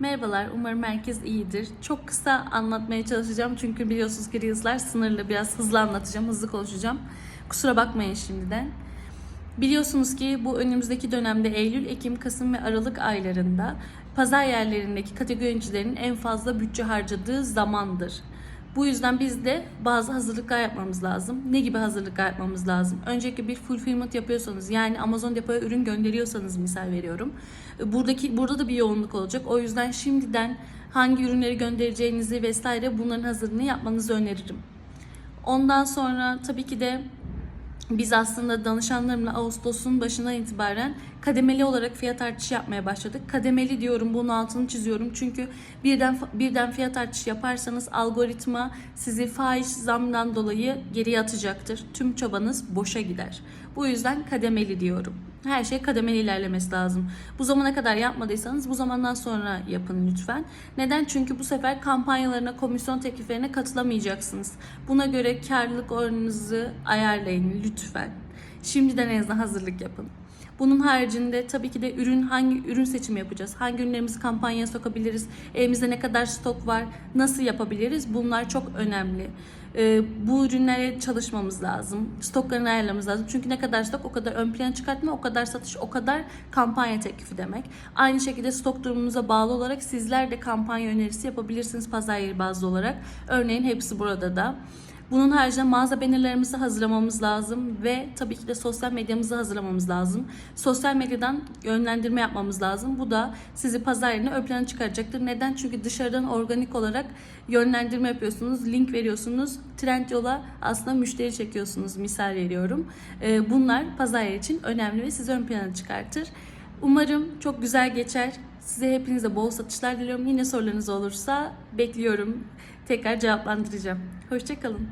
Merhabalar, umarım herkes iyidir. Çok kısa anlatmaya çalışacağım çünkü biliyorsunuz ki Reels'lar sınırlı. Biraz hızlı anlatacağım, hızlı konuşacağım. Kusura bakmayın şimdiden. Biliyorsunuz ki bu önümüzdeki dönemde Eylül, Ekim, Kasım ve Aralık aylarında pazar yerlerindeki kategori yöneticilerinin en fazla bütçe harcadığı zamandır. Bu yüzden biz de bazı hazırlıklar yapmamız lazım. Ne gibi hazırlıklar yapmamız lazım? Öncelikle bir fulfillment yapıyorsanız yani Amazon depoya ürün gönderiyorsanız misal veriyorum. Buradaki burada da bir yoğunluk olacak. O yüzden şimdiden hangi ürünleri göndereceğinizi vesaire bunların hazırlığını yapmanızı öneririm. Ondan sonra tabii ki de biz aslında danışanlarımla Ağustos'un başından itibaren kademeli olarak fiyat artışı yapmaya başladık. Kademeli diyorum, bunun altını çiziyorum. Çünkü birden birden fiyat artışı yaparsanız algoritma sizi faiz zamdan dolayı geriye atacaktır. Tüm çabanız boşa gider. Bu yüzden kademeli diyorum. Her şey kademeli ilerlemesi lazım. Bu zamana kadar yapmadıysanız bu zamandan sonra yapın lütfen. Neden? Çünkü bu sefer kampanyalarına, komisyon tekliflerine katılamayacaksınız. Buna göre karlılık oranınızı ayarlayın lütfen. Şimdiden en azından hazırlık yapın. Bunun haricinde tabii ki de ürün hangi ürün seçimi yapacağız? Hangi ürünlerimizi kampanyaya sokabiliriz? Elimizde ne kadar stok var? Nasıl yapabiliriz? Bunlar çok önemli. Ee, bu ürünlere çalışmamız lazım. Stoklarını ayarlamamız lazım. Çünkü ne kadar stok o kadar ön plana çıkartma, o kadar satış, o kadar kampanya teklifi demek. Aynı şekilde stok durumunuza bağlı olarak sizler de kampanya önerisi yapabilirsiniz pazar yeri bazlı olarak. Örneğin hepsi burada da. Bunun haricinde mağaza bannerlarımızı hazırlamamız lazım ve tabii ki de sosyal medyamızı hazırlamamız lazım. Sosyal medyadan yönlendirme yapmamız lazım. Bu da sizi pazar yerine ön plana çıkaracaktır. Neden? Çünkü dışarıdan organik olarak yönlendirme yapıyorsunuz, link veriyorsunuz. Trendyol'a aslında müşteri çekiyorsunuz. Misal veriyorum. Ee, Bunlar pazar için önemli ve sizi ön plana çıkartır. Umarım çok güzel geçer. Size hepinize bol satışlar diliyorum. Yine sorularınız olursa bekliyorum. Tekrar cevaplandıracağım. Hoşçakalın.